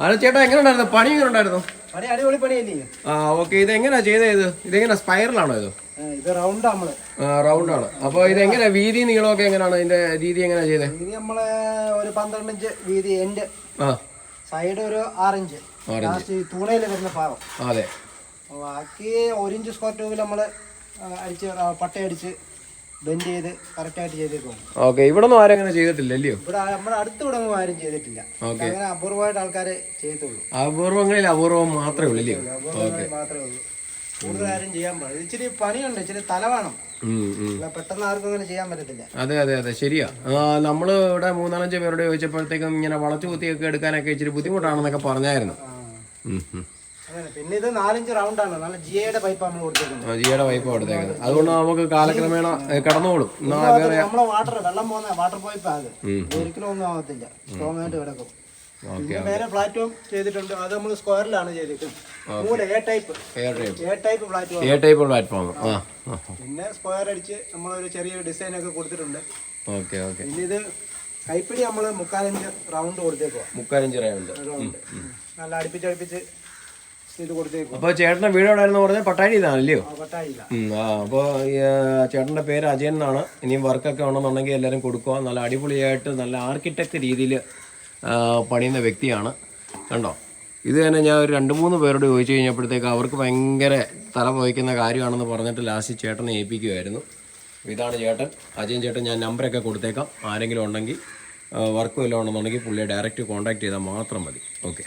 അത് ചേട്ടാ എങ്ങനെ ഉണ്ടായിരുന്നു പണി എങ്ങനെ ഉണ്ടായിരുന്നു പണി അടിപൊളി പണിയല്ലേ ആ ഓക്കെ ഇത് എങ്ങനെയാ ചെയ്തത് ഇത്? ഇതെങ്ങനെ സ്പൈറലാണോ ഇത്? ഇത് റൗണ്ട് നമ്മൾ റൗണ്ട് ആണ് അപ്പൊ ഇത് എങ്ങനെ വീതി നീളമൊക്കെ എങ്ങനെയാണ് ഇതിന്റെ രീതി എങ്ങനെയാ ചെയ്തത് വീതി നമ്മൾ ഒരു പന്ത്രണ്ട് ഇഞ്ച് വീതി എൻഡ്. ആ. സൈഡ് ഒരു ആറിഞ്ച് തൂണയിൽ വരുന്ന ഭാഗം. അതെ. ബാക്കി ഒരു ഇഞ്ച് സ്ക്വയർ ട്യൂബിൽ നമ്മൾ അടിച്ച് പട്ടയടിച്ച് ബെൻഡ് ചെയ്ത് കറക്റ്റായിട്ട് ചെയ്തേക്കും ഓക്കെ ഇവിടെ ഒന്നും ആരും അങ്ങനെ ചെയ്തിട്ടില്ല അല്ലയോ ഇവിടെ ആ- നമ്മുടെ അടുത്ത് ഇവിടെ ഒന്നും ആരും ചെയ്തിട്ടില്ല. അങ്ങനെ അപൂർവമായിട്ട് ആൾക്കാരെ ചെയ്യത്തുള്ളൂ. അപൂർവങ്ങളിൽ അപൂർവം മാത്രമേ ഉള്ളൂ അല്ലയോ മാത്രമേ ഉള്ളൂ. കൂടുതൽ ആരും ചെയ്യാൻ പാടില്ല. ഇച്ചിരി പണിയുണ്ട് ഇച്ചിരി തല വേണം. ഉം, ഉം. പെട്ടെന്ന് ആർക്കും അങ്ങനെ ചെയ്യാൻ പറ്റത്തില്ല. അതെ അതെ അതെ ശരിയാ. നമ്മൾ ഇവിടെ മൂന്നാലഞ്ച് പേരോട് ചോദിച്ചപ്പോഴത്തേക്കും ഇങ്ങനെ വളച്ചു കുത്തിയൊക്കെ എടുക്കാനൊക്കെ ഇച്ചിരി ബുദ്ധിമുട്ടാണെന്നൊക്കെ പറഞ്ഞായിരുന്നു. പിന്നെ ഇത് നാലഞ്ച് റൗണ്ട് ആണ്. നല്ല ജിയുടെ പൈപ്പ് നമ്മൾ കൊടുത്തേക്കുന്നത്. ജിയുടെ അതുകൊണ്ട് നമുക്ക് കാലക്രമേണ കടന്നോളും. നമ്മളെ വാട്ടർ വെള്ളം പോകുന്ന വാട്ടർ പൈപ്പ് ഒരിക്കലും ഒന്നും ആവത്തില്ല. സ്ട്രോങ് ആയിട്ട് കിടക്കും. പിന്നെ വേറെ പ്ലാറ്റ്ഫോം ചെയ്തിട്ടുണ്ട്. അത് നമ്മൾ സ്ക്വയറിലാണ് ചെയ്തിരിക്കുന്നത്. മൂന്ന് A type A type platform A type platform പിന്നെ സ്ക്വയർ അടിച്ച് നമ്മളൊരു ചെറിയൊരു ഡിസൈൻ ഒക്കെ കൊടുത്തിട്ടുണ്ട്. Okay okay. പിന്നെ ഇത് കൈപ്പിടി നമ്മൾ മുക്കാലഞ്ച് റൗണ്ട് കൊടുത്തേക്കുവാ. മുക്കാലഞ്ച് റൗണ്ട് റൗണ്ട് നല്ല അടുപ്പിച്ചടുപ്പിച്ച് ഇത് കൊടുത്തേക്കും? അപ്പോൾ ചേട്ടന്റെ വീട് എവിടെയായിരുന്നു പറഞ്ഞാൽ പട്ടാഴി ഇതാണല്ലയോ പട്ടായില്ല ഉം, ആ അപ്പോൾ ചേട്ടന്റെ പേര് അജയൻ എന്നാണ്. ഇനിയും വർക്കൊക്കെ ഉണ്ടെന്നുണ്ടെങ്കിൽ എല്ലാവരും കൊടുക്കുക. നല്ല അടിപൊളിയായിട്ട് നല്ല ആർക്കിടെക്ട് രീതിയിൽ പണിയുന്ന വ്യക്തിയാണ്. കണ്ടോ? ഇത് തന്നെ ഞാൻ ഒരു രണ്ട് മൂന്ന് പേരോട് ചോദിച്ചു കഴിഞ്ഞപ്പോഴത്തേക്ക് അവർക്ക് ഭയങ്കര തല പോയിക്കുന്ന കാര്യമാണെന്ന് പറഞ്ഞിട്ട് ലാസ്റ്റ് ചേട്ടനെ ഏൽപ്പിക്കുമായിരുന്നു ഇതാണ് ചേട്ടൻ. അജയൻ ചേട്ടൻ ഞാൻ നമ്പറൊക്കെ കൊടുത്തേക്കാം. ആരെങ്കിലും ഉണ്ടെങ്കിൽ വർക്ക് വല്ലതും ഉണ്ടെന്നുണ്ടെങ്കിൽ പുള്ളിയെ ഡയറക്റ്റ് കോൺടാക്ട് ചെയ്താൽ മാത്രം മതി. ഓക്കെ